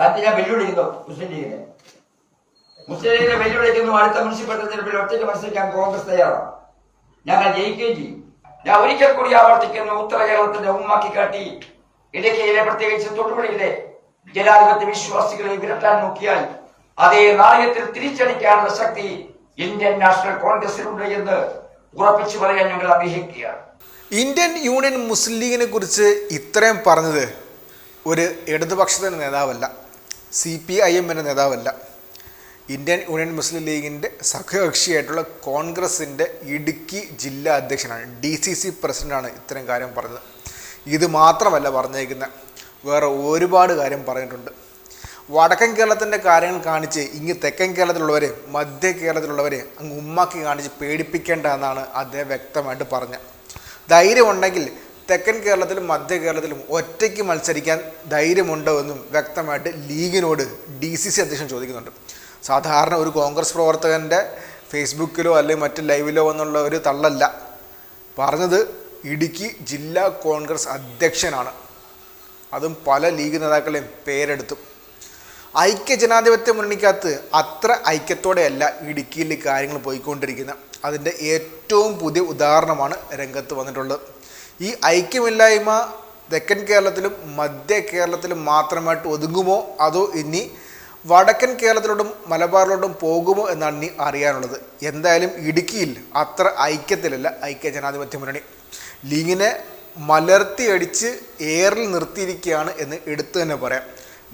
ഞാൻ വെല്ലുവിളിക്കുന്നു മുസ്ലിം ലീഗിനെ. മുസ്ലിം ലീഗിനെ വെല്ലുവിളിക്കുന്നു അടുത്ത മുനിസിപ്പൽ തെരഞ്ഞെടുപ്പിൽ ഒറ്റയ്ക്ക് മത്സരിക്കാൻ കോൺഗ്രസ് തയ്യാറാണ്. ഞങ്ങൾ ജയിക്കുകയും ചെയ്യും. ഞാൻ ഒരിക്കൽ കൂടി ആവർത്തിക്കുന്നു. ഉത്തര കേരളത്തിന്റെ ഉമ്മാക്കി കാട്ടി ഇടുക്കിയിലെ പ്രത്യേകിച്ച് തൊടുപുഴയിലെ ജനാധിപത്യ വിശ്വാസികളെ വിരട്ടാൻ നോക്കിയാൽ അതേ നാണയത്തിൽ തിരിച്ചടിക്കാനുള്ള ശക്തി ഇന്ത്യൻ നാഷണൽ കോൺഗ്രസിനുണ്ട് എന്ന് ഉറപ്പിച്ചു പറയാൻ ഞങ്ങൾ ആഗ്രഹിക്കുകയാണ്. ഇന്ത്യൻ യൂണിയൻ മുസ്ലിം ലീഗിനെ കുറിച്ച് ഇത്രയും പറഞ്ഞത് ഒരു ഇടതുപക്ഷത്തിന് നേതാവല്ല. സി പി ഐ എമ്മിന്റെ നേതാവല്ല. ഇന്ത്യൻ യൂണിയൻ മുസ്ലിം ലീഗിന്റെ സഖ്യകക്ഷിയായിട്ടുള്ള കോൺഗ്രസിന്റെ ഇടുക്കി ജില്ലാ അധ്യക്ഷനാണ്. ഡി സി സി പ്രസിഡന്റാണ് ഇത്തരം കാര്യം പറഞ്ഞത്. ഇത് മാത്രമല്ല പറഞ്ഞേക്കുന്നത്. വേറെ ഒരുപാട് കാര്യം പറഞ്ഞിട്ടുണ്ട്. വടക്കൻ കേരളത്തിന്റെ കാര്യങ്ങൾ കാണിച്ച് ഇങ്ങ് തെക്കൻ കേരളത്തിലുള്ളവരെ മധ്യ കേരളത്തിലുള്ളവരെ അങ്ങ് ഉമ്മാക്കി കാണിച്ച് പേടിപ്പിക്കേണ്ട എന്നാണ് അദ്ദേഹം വ്യക്തമായിട്ട് പറഞ്ഞത്. ധൈര്യമുണ്ടെങ്കിൽ തെക്കൻ കേരളത്തിലും മധ്യ കേരളത്തിലും ഒറ്റയ്ക്ക് മത്സരിക്കാൻ ധൈര്യമുണ്ടോ എന്നും വ്യക്തമായിട്ട് ലീഗിനോട് ഡി സി സി അധ്യക്ഷൻ ചോദിക്കുന്നുണ്ട്. സാധാരണ ഒരു കോൺഗ്രസ് പ്രവർത്തകന്റെ ഫേസ്ബുക്കിലോ അല്ലെങ്കിൽ മറ്റ് ലൈവിലോ എന്നുള്ള ഒരു തള്ളല്ല. പറഞ്ഞത് ഇടുക്കി ജില്ലാ കോൺഗ്രസ് അധ്യക്ഷനാണ്. അതും പല ലീഗ് നേതാക്കളെയും പേരെടുത്തു. ഐക്യ ജനാധിപത്യ മുന്നണിക്കകത്ത് അത്ര ഐക്യത്തോടെയല്ല ഇടുക്കിയിൽ കാര്യങ്ങൾ പോയിക്കൊണ്ടിരിക്കുന്നത്. അതിന്റെ ഏറ്റവും പുതിയ ഉദാഹരണമാണ് രംഗത്ത് വന്നിട്ടുള്ളത്. ഈ ഐക്യമില്ലായ്മ തെക്കൻ കേരളത്തിലും മധ്യ കേരളത്തിലും മാത്രമായിട്ട് ഒതുങ്ങുമോ? അതോ ഇനി വടക്കൻ കേരളത്തിലോട്ടും മലബാറിലോട്ടും പോകുമോ എന്നാണ് ഇനി അറിയാനുള്ളത്. എന്തായാലും ഇടുക്കിയിൽ അത്ര ഐക്യത്തിലല്ല ഐക്യ ജനാധിപത്യ മുന്നണി. ലീഗിനെ മലർത്തിയടിച്ച് ഏറിൽ നിർത്തിയിരിക്കുകയാണ് എന്ന് എടുത്തു തന്നെ പറയാം.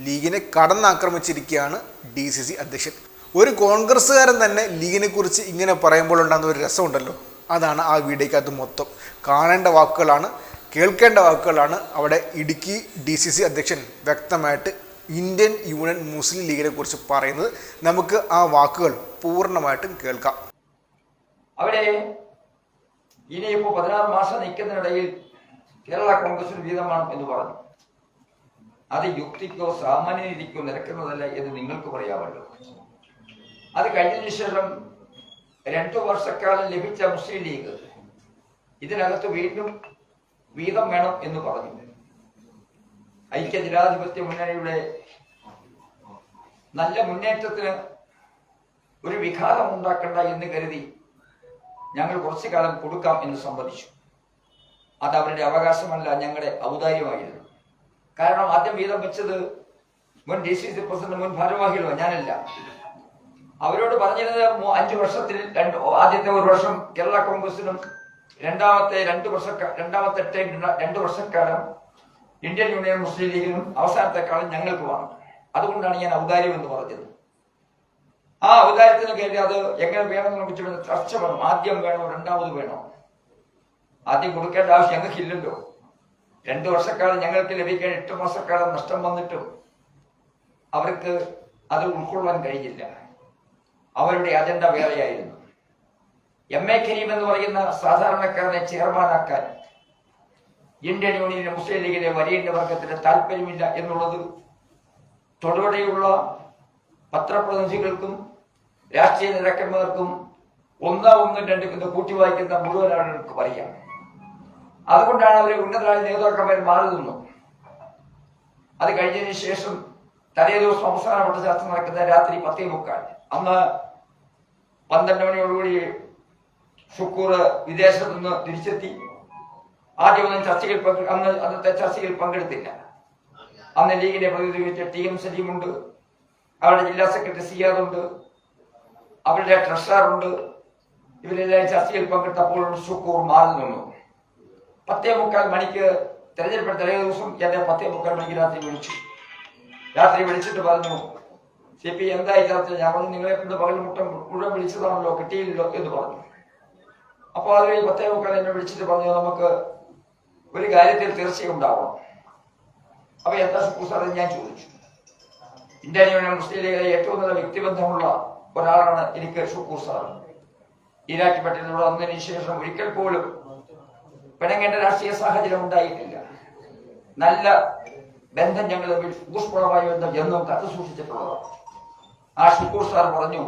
ലീഗിനെ കടന്നാക്രമിച്ചിരിക്കുകയാണ് ഡി സി സി അധ്യക്ഷൻ. ഒരു കോൺഗ്രസ്സുകാരൻ തന്നെ ലീഗിനെ കുറിച്ച് ഇങ്ങനെ പറയുമ്പോൾ ഉണ്ടാകുന്ന ഒരു രസമുണ്ടല്ലോ. അതാണ് ആ വീഡിയോക്കകത്ത് മൊത്തം. കാണേണ്ട വാക്കുകളാണ് കേൾക്കേണ്ട വാക്കുകളാണ് അവിടെ ഇടുക്കി ഡി സി സി അധ്യക്ഷൻ വ്യക്തമായിട്ട് ഇന്ത്യൻ യൂണിയൻ മുസ്ലിം ലീഗിനെ കുറിച്ച് പറയുന്നത്. നമുക്ക് ആ വാക്കുകൾ പൂർണമായിട്ടും കേൾക്കാം. അവിടെ ഇനിയിപ്പോ പതിനാറ് മാസം നിൽക്കുന്നതിനിടയിൽ കേരള കോൺഗ്രസിന് വീതമാണ് എന്ന് പറഞ്ഞു. അത് യുക്തിക്കോ സാമാന്യനീതിക്കോ നിരക്കുന്നതല്ല എന്ന് നിങ്ങൾക്ക് പറയാമല്ലോ. അത് കഴിഞ്ഞതിനു ശേഷം രണ്ടു വർഷക്കാലം ലഭിച്ച മുസ്ലിം ലീഗ് ഇതിനകത്ത് വീണ്ടും വീതം വേണം എന്ന് പറഞ്ഞു ഐക്യ ജനാധിപത്യ മുന്നണിയുടെ നല്ല മുന്നേറ്റത്തിന് ഒരു വിഘാതം ഉണ്ടാക്കണ്ട എന്ന് കരുതി ഞങ്ങൾ കുറച്ചു കാലം കൊടുക്കാം എന്ന് സമ്മതിച്ചു. അത് അവരുടെ അവകാശമല്ല ഞങ്ങളുടെ ഔദാര്യമായിരുന്നു. കാരണം ആദ്യം വീതം വെച്ചത് മുൻ ഡി സി സി പ്രസിഡന്റ് മുൻ ഭാരവാഹികളോ ഞാനല്ല. അവരോട് പറഞ്ഞിരുന്നത് അഞ്ചു വർഷത്തിൽ രണ്ട് ആദ്യത്തെ ഒരു വർഷം കേരള കോൺഗ്രസിനും രണ്ടാമത്തെ രണ്ട് വർഷ രണ്ടാമത്തെ ടൈം രണ്ട് വർഷക്കാലം ഇന്ത്യൻ യൂണിയൻ മുസ്ലിം ലീഗിനും അവസാനത്തെ കാലം ഞങ്ങൾക്കുമാണ്. അതുകൊണ്ടാണ് ഞാൻ ഔദാര്യം എന്ന് പറഞ്ഞത്. ആ ഔദാര്യത്തിന് കയറി അത് എങ്ങനെ വേണമെന്ന് വെച്ചിട്ട് ചർച്ച വേണം. ആദ്യം വേണോ രണ്ടാമത് വേണോ? ആദ്യം കൊടുക്കേണ്ട ആവശ്യം ഞങ്ങൾക്കില്ലല്ലോ. രണ്ടു വർഷക്കാലം ഞങ്ങൾക്ക് ലഭിക്കാൻ എട്ട് മാസക്കാലം നഷ്ടം വന്നിട്ടും അവർക്ക് അത് ഉൾക്കൊള്ളാൻ കഴിഞ്ഞില്ല. അവരുടെ അജണ്ട വേറെയായിരുന്നു. എം എ കരീം എന്ന് പറയുന്ന സാധാരണക്കാരനെ ചെയർമാനാക്കാൻ ഇന്ത്യൻ യൂണിയൻ മുസ്ലിം ലീഗിലെ വലിയ വർഗത്തിന് താല്പര്യമില്ല എന്നുള്ളത് തൊടുപടിയുള്ള പത്രപ്രതിനിധികൾക്കും രാഷ്ട്രീയ നേതാക്കന്മാർക്കും ഒന്നാം ഒന്നും രണ്ടും എന്ന് കൂട്ടി വായിക്കുന്ന മുഴുവൻ ആളുകൾക്ക് അറിയാം. അതുകൊണ്ടാണ് അവർ ഉന്നതരായ നേതാക്കന്മാർ മാറി നിന്നു അത് കഴിഞ്ഞതിന് ശേഷം തലേ ദിവസം അവസാനപ്പെട്ട ചർച്ച നടക്കുന്ന രാത്രി പത്തേ മുക്കാൽ. അന്ന് പന്ത്രണ്ട് മണിയോടുകൂടി ഷുക്കൂർ വിദേശത്തു നിന്ന് തിരിച്ചെത്തി. ആദ്യമൊന്നും ചർച്ചയിൽ അന്ന് അന്നത്തെ ചർച്ചയിൽ പങ്കെടുത്തില്ല. അന്ന് ലീഗിനെ പ്രതിനിധീകരിച്ച ടി എം സലീമുണ്ട് അവരുടെ ജില്ലാ സെക്രട്ടറി സിയാദുണ്ട് അവരുടെ ട്രഷറുണ്ട് ഇവരെല്ലാം ചർച്ചയിൽ പങ്കെടുത്തപ്പോൾ ഷുക്കൂർ മാറി നിന്നു. പത്തേ മുക്കാൽ മണിക്ക് തെരഞ്ഞെടുപ്പ് തലേ ദിവസം എന്നെ പത്തേ മുക്കാൽ മണിക്ക് രാത്രി വിളിച്ചു. രാത്രി വിളിച്ചിട്ട് പറഞ്ഞു സി പി എന്തായി ചർച്ച ഞാൻ പറഞ്ഞു നിങ്ങളെ കൊണ്ട് പകൽ മുട്ടം മുഴുവൻ വിളിച്ചതാണല്ലോ കിട്ടിയില്ലല്ലോ എന്ന് പറഞ്ഞു. അപ്പോൾ അത് കഴിഞ്ഞ് പത്തേ മുക്കാൽ എന്നെ വിളിച്ചിട്ട് പറഞ്ഞു നമുക്ക് ഒരു കാര്യത്തിൽ തീർച്ചയുണ്ടാവണം അപ്പൊ എന്താ സാറേ ഞാൻ ചോദിച്ചു. ഇന്ത്യ യൂണിയൻ മുസ്ലിം ലീഗിലെ ഏറ്റവും നല്ല വ്യക്തിബന്ധമുള്ള ഒരാളാണ് എനിക്ക് ഷുക്കൂർ സാർ ഈരാറ്റുപെട്ടിലൂടെ വന്നതിന് ശേഷം ഒരിക്കൽ പോലും പിണങ്ങേണ്ട രാഷ്ട്രീയ സാഹചര്യം ഉണ്ടായിട്ടില്ല. നല്ല ബന്ധം ഞങ്ങൾ തമ്മിൽ ഊഷ്മളമായ ബന്ധം എന്നും കത്ത് സൂക്ഷിച്ചിട്ടുള്ളതാണ് ആ ഷുക്കൂർ സാർ പറഞ്ഞു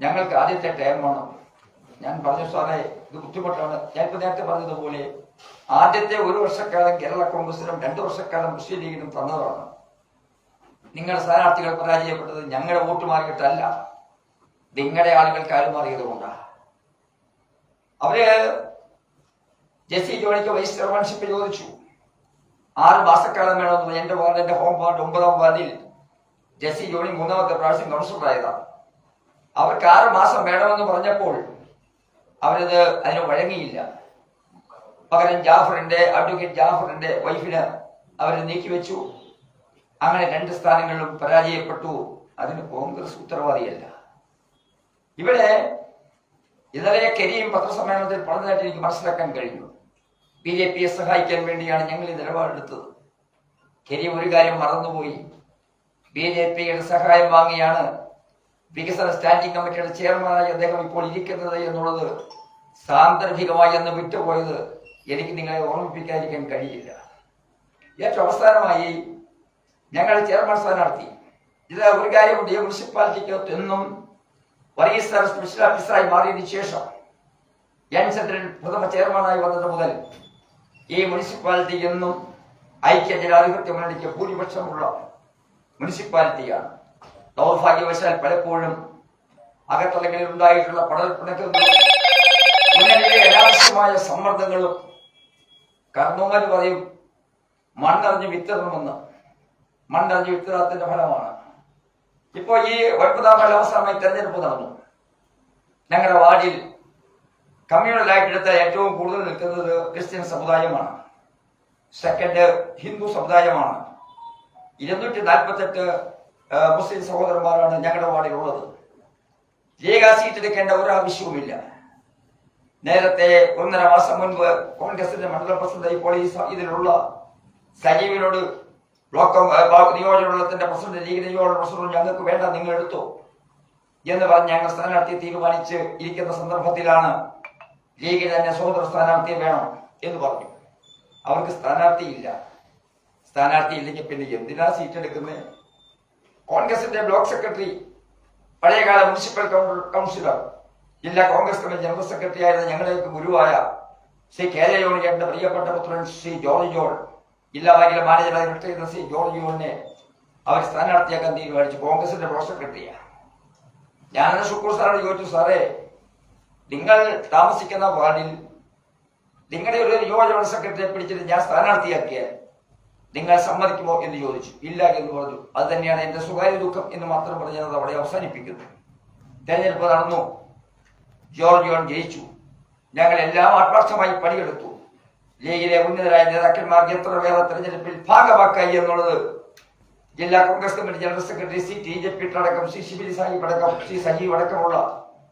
ഞങ്ങൾക്ക് ആദ്യത്തെ ടേം വേണം. ഞാൻ പറഞ്ഞു സാറേ ഇത് ബുദ്ധിമുട്ടാണ്. ഞാൻ ഇപ്പൊ നേരത്തെ പറഞ്ഞതുപോലെ ആദ്യത്തെ ഒരു വർഷക്കാലം കേരള കോൺഗ്രസിനും രണ്ടു വർഷക്കാലം മുസ്ലിം ലീഗിനും തന്നതാണ്. നിങ്ങളുടെ സ്ഥാനാർത്ഥികൾ പരാജയപ്പെട്ടത് ഞങ്ങളുടെ വോട്ട് മാറിയിട്ടല്ല. നിങ്ങളുടെ ആളുകൾ കാലുമാറിയത് കൊണ്ടാണ് അവർ ജെസ്സി ജോണിക്ക് വൈസ് ചെയർമാൻഷിപ്പ് ചോദിച്ചു. ആറ് മാസക്കാലം വേണമെന്ന് എന്റെ വാർഡ് എന്റെ ഹോം വാർഡ് ഒമ്പതാം വാർഡിൽ ജെസ്സി ജോണി മൂന്നാമത്തെ പ്രാവശ്യം കൗൺസിലറായതാണ് അവർക്ക് ആറ് മാസം വേണമെന്ന് പറഞ്ഞപ്പോൾ അവരത് അതിന് വഴങ്ങിയില്ല. പകരം ജാഫറിന്റെ അഡ്വക്കേറ്റ് ജാഫറിന്റെ വൈഫിന് അവർ നീക്കിവെച്ചു അങ്ങനെ രണ്ട് സ്ഥാനങ്ങളിലും പരാജയപ്പെട്ടു. അതിന് കോൺഗ്രസ് ഉത്തരവാദിയല്ല. ഇവിടെ ഇന്നലെ കരിയും പത്രസമ്മേളനത്തിൽ പറഞ്ഞതായിട്ട് എനിക്ക് മനസ്സിലാക്കാൻ കഴിഞ്ഞു. ബി ജെ പിയെ സഹായിക്കാൻ വേണ്ടിയാണ് ഞങ്ങൾ ഈ നിലപാടെടുത്തത്. കെരി ഒരു കാര്യം മറന്നുപോയി. ബി ജെ പിയുടെ സഹായം വാങ്ങിയാണ് വികസന സ്റ്റാൻഡിംഗ് കമ്മിറ്റിയുടെ ചെയർമാനായി അദ്ദേഹം ഇപ്പോൾ ഇരിക്കുന്നത് എന്നുള്ളത് സാന്ദർഭികമായി എന്ന് വിട്ടുപോയത് എനിക്ക് നിങ്ങളെ ഓർമ്മിപ്പിക്കാതിരിക്കാൻ കഴിയില്ല. ഏറ്റവും അവസാനമായി ഞങ്ങൾ ചെയർമാൻ സ്ഥാനാർത്ഥി ഇത് ഒരു കാര്യമുണ്ട് ഈ മുനിസിപ്പാലിറ്റിക്കകത്ത് എന്നും വൈസ് സാർ സ്പെഷ്യൽ ഓഫീസറായി മാറിയതിനു ശേഷം എൻ ചന്ദ്രൻ പ്രഥമ ചെയർമാനായി വന്നത് മുതൽ ഈ മുനിസിപ്പാലിറ്റി എന്നും ഐക്യ ജനാധിപത്യ മുന്നണിക്ക് ഭൂരിപക്ഷമുള്ള മുനിസിപ്പാലിറ്റിയാണ്. ദൗർഭാഗ്യവശാൽ പലപ്പോഴും അകത്തലങ്ങളിൽ ഉണ്ടായിട്ടുള്ള പടൽപ്പിണക്കങ്ങളും മുന്നണിയിലെ അനാവശ്യമായ സമ്മർദ്ദങ്ങളും കർമ്മമാര് പറയും മണ്ണറിഞ്ഞ് വിത്തിറണമെന്ന് മണ്ണറിഞ്ഞ് വിത്തിടാത്തിന്റെ ഫലമാണ്. ഇപ്പോ ഈ ഒൻപതാം വാർഡ് അവസാനമായി തെരഞ്ഞെടുപ്പ് നടന്നു. ഞങ്ങളുടെ വാർഡിൽ കമ്മ്യൂണൽ ആയിട്ടെടുത്ത ഏറ്റവും കൂടുതൽ നിൽക്കുന്നത് ക്രിസ്ത്യൻ സമുദായമാണ്. സെക്കൻഡ് ഹിന്ദു സമുദായമാണ്. ഇരുന്നൂറ്റി നാൽപ്പത്തെട്ട് മുസ്ലിം സഹോദരന്മാരാണ് ഞങ്ങളുടെ വാർഡിലുള്ളത്. ലീഗ സീറ്റ് എടുക്കേണ്ട ഒരു ആവശ്യവുമില്ല നേരത്തെ ഒന്നര മാസം മുൻപ് കോൺഗ്രസിന്റെ മണ്ഡലം പ്രസിഡന്റ് ഇപ്പോൾ ഈ ഇതിലുള്ള സജീവിനോട് ബ്ലോക്ക് നിയോജകമണ്ഡലത്തിന്റെ പ്രസിഡന്റ് ലീഗ് നിയോജക പ്രസിഡന്റ് ഞങ്ങൾക്ക് വേണ്ട നിങ്ങൾ എടുത്തോ എന്ന് പറഞ്ഞ് ഞങ്ങൾ സ്ഥാനാർത്ഥിയെ തീരുമാനിച്ച് ഇരിക്കുന്ന സന്ദർഭത്തിലാണ് ലീഗിന് തന്നെ സ്വതന്ത്ര സ്ഥാനാർത്ഥിയെ വേണം എന്ന് പറഞ്ഞു. അവർക്ക് സ്ഥാനാർത്ഥി ഇല്ല സ്ഥാനാർത്ഥി ഇല്ലെങ്കിൽ പിന്നെ എന്തിനാ സീറ്റ് എടുക്കുന്നത് കോൺഗ്രസിന്റെ ബ്ലോക്ക് സെക്രട്ടറി പഴയകാല മുനിസിപ്പൽ കൗൺ- കൗൺസിലർ ജില്ലാ കോൺഗ്രസ് കമ്മിറ്റി ജനറൽ സെക്രട്ടറി ആയിരുന്ന ഞങ്ങളുടെ ഗുരുവായ ശ്രീ കെ ജെ ജോണിയുടെ പ്രിയപ്പെട്ട പുത്രൻ ശ്രീ ജോർജ് ജോൾ ജില്ലാ ബാങ്കിലെ മാനേജറായി റിട്ടയർ ചെയ്ത ശ്രീ ജോർജ് ജോണിനെ അവർ സ്ഥാനാർത്ഥിയാക്കാൻ തീരുമാനിച്ചു. കോൺഗ്രസിന്റെ ബ്ലോക്ക് സെക്രട്ടറിയാണ്. ഞാനത് ഷുക്കൂർ സാറോട് ചോദിച്ചു സാറേ നിങ്ങൾ താമസിക്കുന്ന വാർഡിൽ നിങ്ങളുടെ ഒരു യുവജന സെക്രട്ടറിയെ പിടിച്ചിട്ട് ഞാൻ സ്ഥാനാർത്ഥിയാക്കിയാൽ നിങ്ങൾ സമ്മതിക്കുമോ എന്ന് ചോദിച്ചു. ഇല്ല എന്ന് പറഞ്ഞു. അത് തന്നെയാണ് എന്റെ സ്വകാര്യ ദുഃഖം എന്ന് മാത്രം പറഞ്ഞത് അവിടെ അവസാനിപ്പിക്കുന്നു. തെരഞ്ഞെടുപ്പ് നടന്നു. ജോർജ് ജയിച്ചു. ഞങ്ങൾ എല്ലാം ആത്മാർത്ഥമായി പണിയെടുത്തു. ലീഗിലെ ഉന്നതരായ നേതാക്കന്മാർക്ക് എത്ര വേറെ തെരഞ്ഞെടുപ്പിൽ ഭാഗമാക്കായി എന്നുള്ളത് ജില്ലാ Congress committee general secretary C T J P അടക്കം ശ്രീ ശിബിലി സാഹിബ് അടക്കം ശ്രീ സജീവ് അടക്കമുള്ള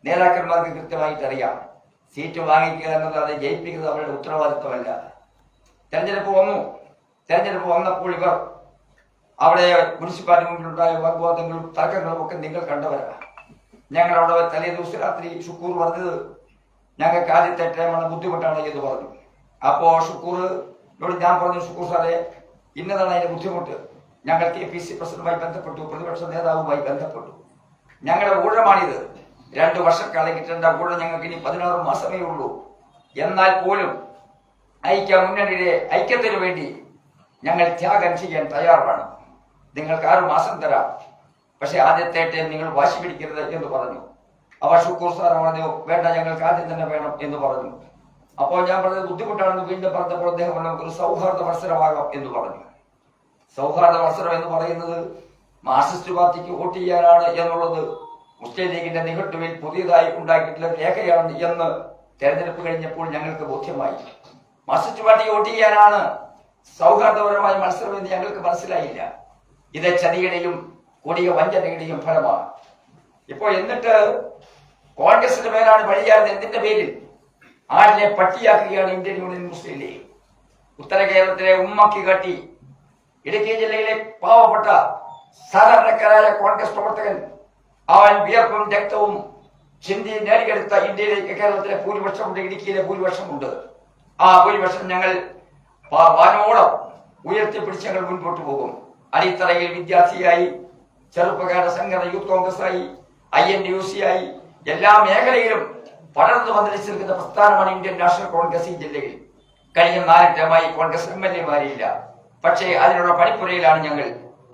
നേതാക്കന്മാർക്ക് കൃത്യമായിട്ട് അറിയാം. സീറ്റ് വാങ്ങിക്കുക എന്നുള്ളത് ജയിപ്പിക്കുന്നത് അവരുടെ ഉത്തരവാദിത്വമല്ല. തെരഞ്ഞെടുപ്പ് വന്നു. തെരഞ്ഞെടുപ്പ് വന്നപ്പോൾ ഇവർ അവിടെ മുനിസിപ്പാലിറ്റി മുമ്പിലുണ്ടായ വാഗ്വാദങ്ങളും തർക്കങ്ങളും ഒക്കെ നിങ്ങൾ കണ്ടവരാ. ഞങ്ങൾ അവിടെ തലേ ദിവസം രാത്രി ഷുക്കൂർ പറഞ്ഞത് ഞങ്ങൾക്ക് ആദ്യത്തെ ടൈമാണ് ബുദ്ധിമുട്ടാണ് എന്ന് പറഞ്ഞു. അപ്പോ ഷുക്കൂറിനോട് ഞാൻ പറഞ്ഞു ഷുക്കൂർ സാറേ ഇന്നതാണ് അതിന്റെ ബുദ്ധിമുട്ട്. ഞങ്ങൾ കെ പി സി പ്രസിഡന്റുമായി ബന്ധപ്പെട്ടു പ്രതിപക്ഷ നേതാവുമായി ബന്ധപ്പെട്ടു. ഞങ്ങളുടെ ഊഴമാണിത്. രണ്ടു വർഷക്കാലം കിട്ടേണ്ട ഊഴം ഞങ്ങൾക്ക് ഇനി പതിനാറ് മാസമേ ഉള്ളൂ. എന്നാൽ പോലും ഐക്യ മുന്നണിയുടെ ഐക്യത്തിന് വേണ്ടി ഞങ്ങൾ ത്യാഗം ചെയ്യാൻ തയ്യാറാണ്. നിങ്ങൾക്ക് ആറ് മാസം തരാം. പക്ഷെ ആദ്യത്തെ ടൈം നിങ്ങൾ വാശി പിടിക്കരുത് എന്ന് പറഞ്ഞു. അവ ഷുക്കൂർ സാർ പറഞ്ഞു വേണ്ട ഞങ്ങൾക്ക് ആദ്യം തന്നെ വേണം എന്ന് പറഞ്ഞു. അപ്പോൾ ഞാൻ പറഞ്ഞത് ബുദ്ധിമുട്ടാണെന്ന് വീണ്ടും പറഞ്ഞപ്പോൾ അദ്ദേഹം പറഞ്ഞു നമുക്കൊരു സൗഹാർദ്ദ മത്സരമാകാം എന്ന് പറഞ്ഞു. സൗഹാർദ്ദ മത്സരം എന്ന് പറയുന്നത് മാർക്സിസ്റ്റ് പാർട്ടിക്ക് വോട്ട് ചെയ്യാനാണ് എന്നുള്ളത് മുസ്ലിം ലീഗിന്റെ നിഘണ്ടുവിൽ പുതിയതായി ഉണ്ടാക്കിയിട്ടുള്ള രേഖയാണ് എന്ന് തെരഞ്ഞെടുപ്പ് കഴിഞ്ഞപ്പോൾ ഞങ്ങൾക്ക് ബോധ്യമായി. മാർക്സിസ്റ്റ് പാർട്ടിക്ക് വോട്ട് ചെയ്യാനാണ് സൗഹാർദ്ദപരമായ മത്സരം എന്ന് ഞങ്ങൾക്ക് മനസ്സിലായില്ല. ഇത് ചതിയുടെയും കൊടിയ വഞ്ചനയുടെയും ഫലമാണ്. ഇപ്പോ എന്നിട്ട് കോൺഗ്രസിന്റെ മേലാണ് പഴിയാറുന്നത് എന്തിന്റെ പേരിൽ? ആടിനെ പട്ടിയാക്കുകയാണ് ഇന്ത്യൻ യൂണിയൻ മുസ്ലിം ലീഗ്. ഉത്തര കേരളത്തിലെ ഉമ്മക്കി കാട്ടി ഇടുക്കി ജില്ലയിലെ പാവപ്പെട്ട സാധാരണക്കാരായ കോൺഗ്രസ് പ്രവർത്തകൻ അവൻ വിയർപ്പും രക്തവും ചിന്തി നേടിയെടുത്ത ഇന്ത്യയിലേക്ക് കേരളത്തിലെ ഭൂരിപക്ഷമുണ്ട് ഇടുക്കിയിലെ ഭൂരിപക്ഷമുണ്ട്. ആ ഭൂരിപക്ഷം ഞങ്ങൾ വാനോളം ഉയർത്തിപ്പിടിച്ച് ഞങ്ങൾ മുൻപോട്ട് പോകും. അടിത്തറയിൽ വിദ്യാർത്ഥിയായി ചെറുപ്പകാല സംഘടന യൂത്ത് കോൺഗ്രസ് ആയി ഐ എൻ യു സി ആയി എല്ലാ മേഖലയിലും പടർന്നു വന്നിരിച്ചിരിക്കുന്ന പ്രസ്ഥാനമാണ് ഇന്ത്യൻ നാഷണൽ കോൺഗ്രസ് ഈ ജില്ലയിൽ. കഴിഞ്ഞ നാലിട്ടമായി കോൺഗ്രസ് എം എൽ എമാരില്ല. പക്ഷേ അതിനുള്ള പണിപ്പുരയിലാണ് ഞങ്ങൾ.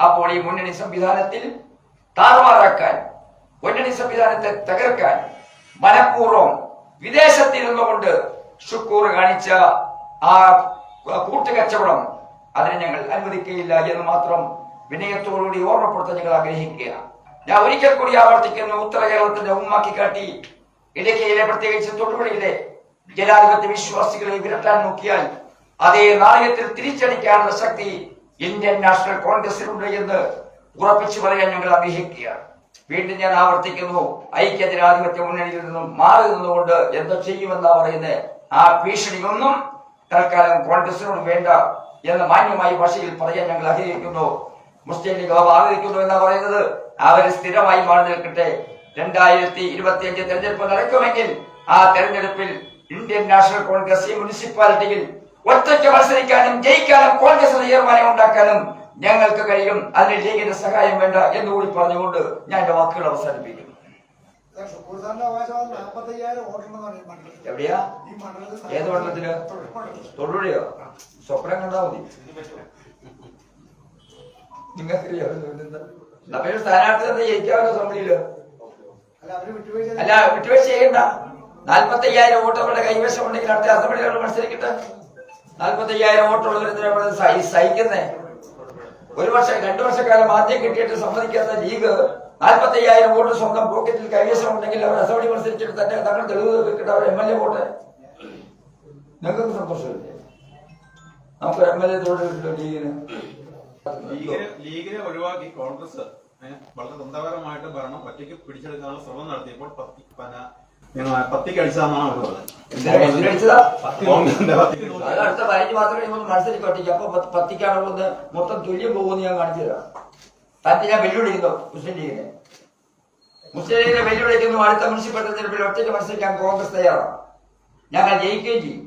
അപ്പോൾ ഈ മുന്നണി സംവിധാനത്തിൽ താറുമാറാക്കാൻ മുന്നണി സംവിധാനത്തെ തകർക്കാൻ മനഃപൂർവം വിദേശത്തിരുന്നുകൊണ്ട് ഷുക്കൂർ കാണിച്ച ആ കൂട്ടുകച്ചവടം അതിനെ ഞങ്ങൾ അനുവദിക്കുകയില്ല എന്ന് മാത്രം വിനയത്തോടുകൂടി ഓർമ്മപ്പെടുത്താൻ ഞങ്ങൾ ആഗ്രഹിക്കുക. ഞാൻ ഒരിക്കൽ കൂടി ആവർത്തിക്കുന്നു ഉത്തര കേരളത്തിന്റെ ഉമ്മാക്കി കാട്ടി. ഇടുക്കിയിലെ പ്രത്യേകിച്ച് തൊടുപുഴയിലെ ജനാധിപത്യ വിശ്വാസികളെ വിരട്ടാൻ നോക്കിയാൽ അതേ നാണയത്തിൽ തിരിച്ചടിക്കാനുള്ള ശക്തി ഇന്ത്യൻ നാഷണൽ കോൺഗ്രസിനുണ്ട് എന്ന് ഉറപ്പിച്ചു പറയാൻ ഞങ്ങൾ ആഗ്രഹിക്കുകയാണ് വീണ്ടും ഞാൻ ആവർത്തിക്കുന്നു ഐക്യ ജനാധിപത്യ മുന്നണിയിൽ നിന്നും മാറി നിന്നുകൊണ്ട് എന്താ ചെയ്യുമെന്നാ പറയുന്നത് ആ ഭീഷണിയൊന്നും തൽക്കാലം കോൺഗ്രസിനോട് വേണ്ട എന്ന് മാന്യമായ ഭാഷയിൽ പറയാൻ ഞങ്ങൾ ആഗ്രഹിക്കുന്നു. മുസ്ലിം ലീഗ് അവ ആഗ്രഹിക്കുന്നു എന്നാ പറയുന്നത്. അവർ സ്ഥിരമായി മാറി നിൽക്കട്ടെ. രണ്ടായിരത്തി ഇരുപത്തി അഞ്ച് തെരഞ്ഞെടുപ്പ് നടക്കുമെങ്കിൽ ആ തെരഞ്ഞെടുപ്പിൽ ഇന്ത്യൻ നാഷണൽ കോൺഗ്രസ് ഈ മുനിസിപ്പാലിറ്റിയിൽ ഒറ്റയ്ക്ക് മത്സരിക്കാനും ജയിക്കാനും കോൺഗ്രസ് തീരുമാനം ഉണ്ടാക്കാനും ഞങ്ങൾക്ക് കഴിയും. അതിന് ലീഗിന്റെ സഹായം വേണ്ട എന്നുകൂടി പറഞ്ഞുകൊണ്ട് ഞാൻ എന്റെ വാക്കുകൾ അവസാനിപ്പിക്കുന്നു. ഷുക്കൂർ സാറിന്റെ അവകാശവാദം നാൽപ്പത്തയ്യായിരം വോട്ടുണ്ടെന്ന് പറയും മണ്ഡലത്തിൽ എവിടെയാ? ഈ മണ്ഡലത്തിൽ ഏത് മണ്ഡലത്തിൽ? മണ്ഡലത്തിൽ. തൊടുപുഴയോ? സ്വപ്നം കണ്ടാ മതി. നിങ്ങൾക്കറിയോ? എന്നാ സ്ഥാനാർത്ഥി തന്നെ ജയിക്കാമല്ലോ അസംബ്ലിയിൽ അല്ല അവർ വിട്ടുവീഴ്ച അല്ല വിട്ടുവീഴ്ച ചെയ്യണ്ട. നാൽപ്പത്തി അയ്യായിരം വോട്ട് നമ്മുടെ കൈവശം ഉണ്ടെങ്കിൽ അടുത്ത അസംബ്ലിയോട് മത്സരിക്കട്ടെ. നാൽപ്പത്തി അയ്യായിരം വോട്ടുള്ളവരെ സഹിക്കുന്നേ? ഒരു വർഷം രണ്ടു വർഷക്കാലം ആദ്യം കിട്ടിയിട്ട് സമ്മതിക്കാത്ത ലീഗ് നാൽപ്പത്തി അയ്യായിരം വോട്ട് സ്വന്തം പോക്കറ്റിൽ കൈവശം ഉണ്ടെങ്കിൽ അവർ അസംബ്ലി മത്സരിച്ചിട്ട് തന്നെ തങ്ങൾ തെളിവ് കിട്ട അവർ എം എൽ എ വോട്ട്. ഞങ്ങൾക്ക് സന്തോഷമില്ലേ? നമുക്ക് എം എൽ എ തോടുണ്ടോ ലീഗിന്. ലീഗിനെ ലീഗിനെ ഒഴിവാക്കി കോൺഗ്രസ് വളരെ തന്ത്രപരമായിട്ട് ഭരണം ഒറ്റയ്ക്ക് പിടിച്ചെടുക്കാനുള്ള ശ്രമം നടത്തിയപ്പോൾ അവർ അത് അടുത്ത പതിനഞ്ച് മാത്രമേ ഇപ്പം മത്സരിക്കും ഒറ്റയ്ക്ക് അപ്പൊ പത്ത് പത്തിക്കാണ് പോകുന്നത് മൊത്തം തുല്യം പോകുമെന്ന് ഞാൻ കാണിച്ചു തരാം. തന്നെ ഞാൻ വെല്ലുവിളിക്കുന്നു മുസ്ലിം ലീഗിനെ. മുസ്ലിം ലീഗിനെ വെല്ലുവിളിക്കുന്നു അടുത്ത മുനിസിപ്പൽ തെരഞ്ഞെടുപ്പിൽ ഒറ്റയ്ക്ക് മത്സരിക്കാൻ കോൺഗ്രസ് തയ്യാറാണ്. ഞങ്ങൾ ജയിക്കുകയും ചെയ്യും.